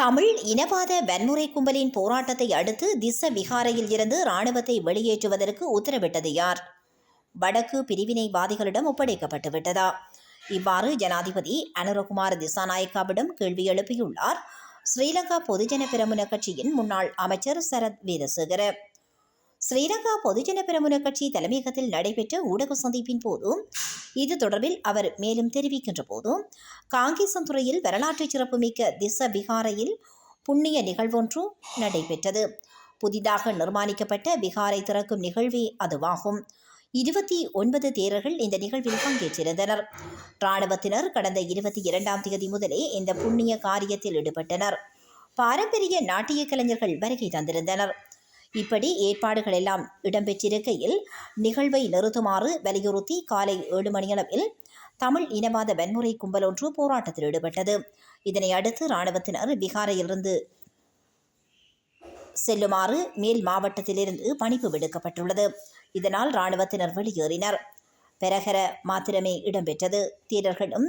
தமிழ் இனவாத வன்முறை கும்பலின் போராட்டத்தை அடுத்து திச விகாரையில் இருந்து இராணுவத்தை வெளியேற்றுவதற்கு உத்தரவிட்டது யார்? வடக்கு பிரிவினைவாதிகளிடம் ஒப்படைக்கப்பட்டு விட்டதா? இவ்வாறு ஜனாதிபதி அனுரகுமார் திசாநாயக்காவிடம் கேள்வி எழுப்பியுள்ளார். ஸ்ரீலங்கா பொதுஜன பிரமுன கட்சியின் முன்னாள் அமைச்சர் சரத் வீரசேகர. ஸ்ரீலங்கா பொதுஜன பிரமுன கட்சி தலைமையகத்தில் நடைபெற்ற ஊடக சந்திப்பின் போதும் இது தொடர்பில் அவர் மேலும் தெரிவிக்கின்ற போது காங்கேசந்துறையில் வரலாற்று சிறப்புமிக்க திச விகாரையில் புண்ணிய நிகழ்வொன்று நடைபெற்றது. புதிதாக நிர்மாணிக்கப்பட்ட விகாரை திறக்கும் நிகழ்வே அதுவாகும். இருபத்தி ஒன்பது தேரர்கள் இந்த நிகழ்வில் பங்கேற்றிருந்தனர். இராணுவத்தினர் கடந்த இருபத்தி இரண்டாம் தேதி முதலே இந்த புண்ணிய காரியத்தில் ஈடுபட்டனர். பாரம்பரிய நாட்டிய கலைஞர்கள் வருகை தந்திருந்தனர். இப்படி ஏற்பாடுகள் எல்லாம் இடம்பெற்றிருக்கையில் நிகழ்வை நிறுத்துமாறு வலியுறுத்தி காலை ஏழு மணியளவில் தமிழ் இனவாத வன்முறை கும்பல் ஒன்று போராட்டத்தில் ஈடுபட்டது. இதனை அடுத்து இராணுவத்தினர் பீகாரையிலிருந்து செல்லுமாறு மேல் மாவட்டத்திலிருந்து பணிப்பு விடுக்கப்பட்டுள்ளது. இதனால் இராணுவத்தினர் வெளியேறினர். பெரகர மாத்திரமே இடம்பெற்றது. தீரர்களும்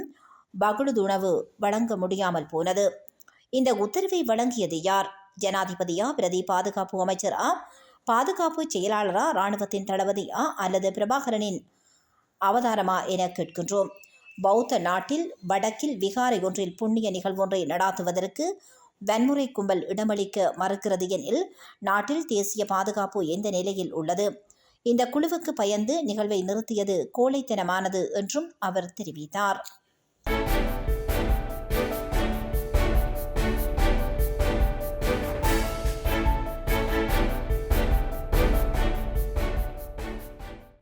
பகுடுதுணவு வழங்க முடியாமல் போனது. இந்த உத்தரவை வழங்கியது யார்? ஜனாதிபதியா பிரதி பாதுகாப்பு அமைச்சரா பாதுகாப்பு செயலாளரா இராணுவத்தின் தளபதியா அல்லது பிரபாகரனின் அவதாரமா என கேட்கின்றோம். பௌத்த நாட்டில் வடக்கில் விகாரை ஒன்றில் புண்ணிய நிகழ்வொன்றை நடாத்துவதற்கு வன்முறை கும்பல் இடமளிக்க மறுக்கிறது எனில் நாட்டில் தேசிய பாதுகாப்பு எந்த நிலையில் உள்ளது? இந்த குழுவுக்கு பயந்து நிகழ்வை நிறுத்தியது கோழைத்தனமானது என்றும் அவர் தெரிவித்தார்.